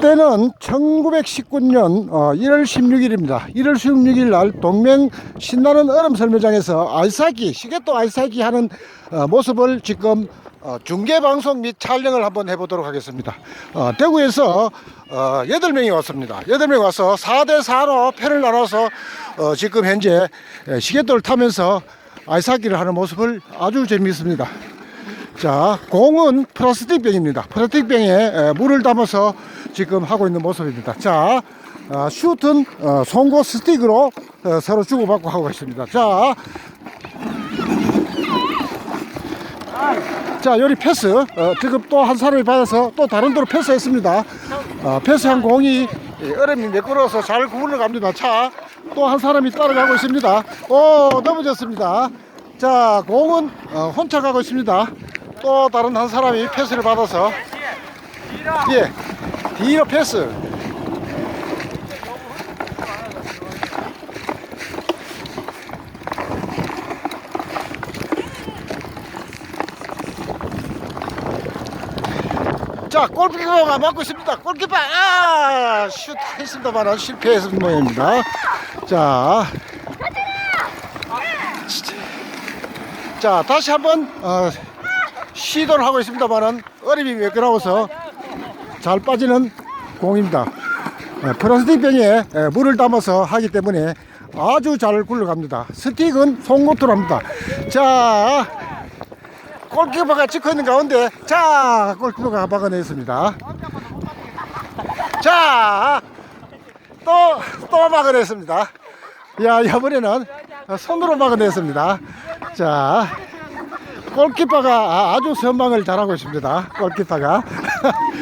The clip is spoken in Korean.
때는 1919년 1월 16일입니다. 1월 16일 날 동맹 신나는 얼음 설매장에서 아이스하키, 시계또 아이스하키 하는 어, 모습을 지금 어, 중계 방송 및 촬영을 한번 해보도록 하겠습니다. 어, 대구에서 어, 8명이 왔습니다. 8명이 와서 4대 4로 패를 나눠서 어, 지금 현재 예, 시계돌을 타면서 아이스하키를 하는 모습을 아주 재미있습니다. 자, 공은 플라스틱 병입니다. 플라스틱 병에 에, 물을 담아서 지금 하고 있는 모습입니다. 자, 아, 슛은 어, 송곳 스틱으로 어, 서로 주고받고 하고 있습니다. 자, 자, 여기 패스. 어, 지금 또 한 사람이 받아서 또 다른 데로 패스했습니다. 어, 패스한 공이 이 얼음이 매끄러워서 잘 굴러갑니다. 차, 또 한 사람이 따라가고 있습니다. 오, 넘어졌습니다. 자, 공은 어, 혼자 가고 있습니다. 또 다른 한 사람이 패스를 받아서 예, 뒤로 패스. 자, 골키퍼가 맞고 있습니다. 골키퍼, 아, 슛 했습니다만 실패했는 모양입니다. 자, 자, 다시 한번 어, 시도를 하고 있습니다만은 어림이 매끄러워서 잘 빠지는 공입니다. 예, 플라스틱 병에 예, 물을 담아서 하기 때문에 아주 잘 굴러갑니다. 스틱은 송곳으로 합니다. 자, 골키퍼가 찍고 있는 가운데 자 골키퍼가 막아냈습니다 자 또 또 막아냈습니다 야 이번에는 손으로 막아냈습니다 자 골키퍼가 아- 아주 선방을 잘하고 있습니다 골키퍼가